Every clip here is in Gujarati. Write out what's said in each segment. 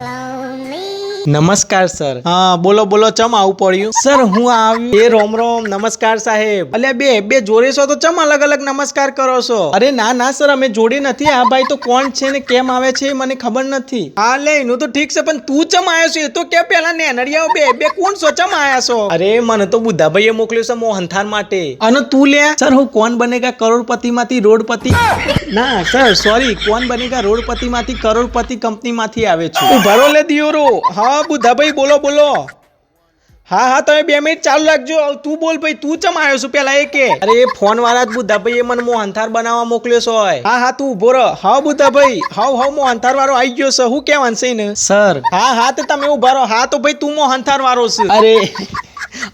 lonely નમસ્કાર સર. હા બોલો બોલો ચમ આવું પડ્યું? સર હું આવ્યું. એ રોમ રોમ નમસ્કાર સાહેબ. અલ્યા બે બે જોડે છો તો ચમ અલગ અલગ નમસ્કાર કરો છો? અરે ના ના સર અમે જોડે નથી. આ ભાઈ તો કોણ છે ને કેમ આવે છે મને ખબર નથી. હા લે એનું તો ઠીક છે પણ તું ચમ આવ્યો છે? તો કે પેલા નેનડિયાઓ બે બે કોણ છો? ચમ આવ્યા છો? અરે મને તો બુદ્ધાભાઈએ મોકલ્યો છે મોહનથાર માટે. અને તું લે? સર હું કોણ બનેગા કરોડપતિ માંથી રોડપતિ? ના સર સોરી કોણ બનેગા રોડપતિ માંથી કરોડપતિ કંપની માંથી આવે છે. ભરો લે દિયોરો. હા બુધાભાઈ બોલો બોલો. હા હા તમે બે મિનિટ ચાલુ રાખજો. તું બોલ ભાઈ તું ચમ આવ્યો છું પેલા એ કે અરે એ ફોન વાળા જ બુદ્ધાભાઈએ મને મોહનથાર બનાવવા મોકલ્યો છો હોય હા હા તું ઊભો રહ. હા બુધાભાઈ હા મો મોહનથાર વાળો આવી ગયો છે. હું કેવાનશે છે ને સર હા હા તો તમે ઊભા રહો. હા તો ભાઈ તું મોહનથાર વાળો છે. અરે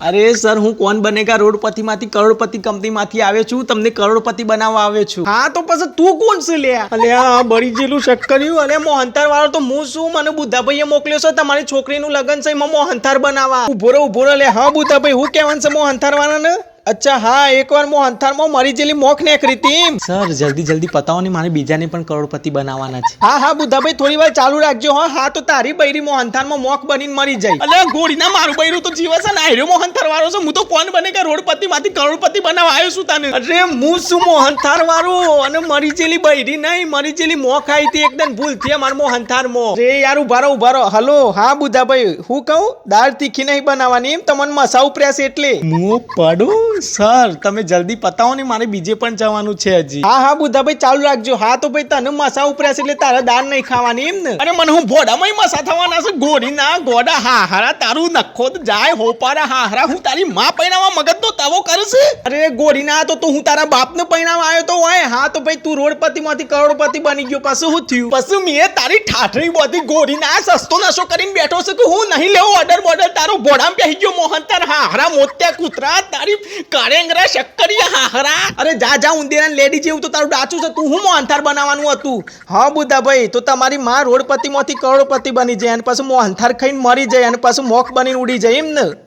અરે સર, હું કોણ બનેગા? રોડપતિ માંથી કરોડપતિ કંપની માંથી આવ્યો છું. તમને કરોડપતિ બનાવવા આવ્યો છું. હા, તો પછી તું કોણ છે લે? અલે, આ બળી જેલું શક્કર્યું. અને મોહનતાર વાળો તો હું શું મને બુદ્ધાભાઈએ મોકલ્યો છે. તમારી છોકરીનું લગ્ન છે, એમાં મોહનતાર બનાવવા. ઊભો રહો, ઊભો લે હા, બુદ્ધાભાઈ, હું કહેવાનું છે મોહનતાર વાળાને અચ્છા હા એકવાર મોહનથારમાં મરી જેલી મોખ નેકરી હતી સર જલ્દી જલ્દી પતાવો ને મારે બીજાને પણ કરોડપતિ બનાવવાના છે. હા હા બુદ્ધાભાઈ થોડી વાર ચાલુ રાખજો હા. હા તો તારી બૈરી મોહનથારમાં મોખ બનીને મરી જાય. અલે ગોળીના મારું બૈરું તો જીવે છે ને આયરો મોહનથાર વાળો છે હું તો કોણ બને કે રોડપતિ માંથી કરોડપતિ બનાવવા આવ્યો છું તને. અરે હું શું મોહનથાર વાળો અને મરી જેલી બૈરી નહીં મરી જેલી મોખ આવી હતી એકદમ ભૂલથી માર મોહનથાર મો રે યાર ઉભારો ઉભારો હલો હા બુધાભાઈ હું કહું દાળ તીખી નહીં બનાવવાની એમ તમને મસા પ્રેસ છે એટલે. હું પડું. સર તમે જલ્દી પતાવો ને મારે બીજે પણ જવાનું છે હજી. હા હા બુદ્ધાભાઈ ચાલુ રાખજો. હા તો ભાઈ તને મસા ઉપર્યા છે એટલે તારે દાળ નહીં ખાવાની એમ ને? અરે મને હું ભોડામાં મસા થવાના છે? ગોરી ના ગોડા હા હારા તારું નખો તો જાય હોપારા હા હારા હું તારી માં પૈણાવા મગજ નો તવો કરશે અરે ગોરી ના તો તું હું તારા બાપ ને પૈણાવા આવ્યો તો હોય હા તો ભાઈ તું રોડપતિ માંથી કરોડપતિ બની ગયો. પાછું શું થયું? પછી મેં તારી ઠાઠરી બધી ગોળી ના સસ્તો નશો કરીને બેઠો છે કે હું નહીં લેવો? ઓર્ડર બોર્ડર તારો ભોડામાં પહેરી ગયો મોહન તાર હા હારા મોત્યા કૂતરા તારી કારેંગરા શક્કરિયા હા હારા અરે જા જા ઉંદેરા લેડી જેવું તો તારું ડાચું છે. તું હું મોહનથાર બનાવવાનું હતું? હા, બુદ્ધાભાઈ, તો તમારી માં રોડપતિમાંથી કરોડપતિ બની જાય, અને પછી મોહનથાર ખાઈને મરી જાય, અને પછી મોખ બનીને ઉડી જાય, એમ ને?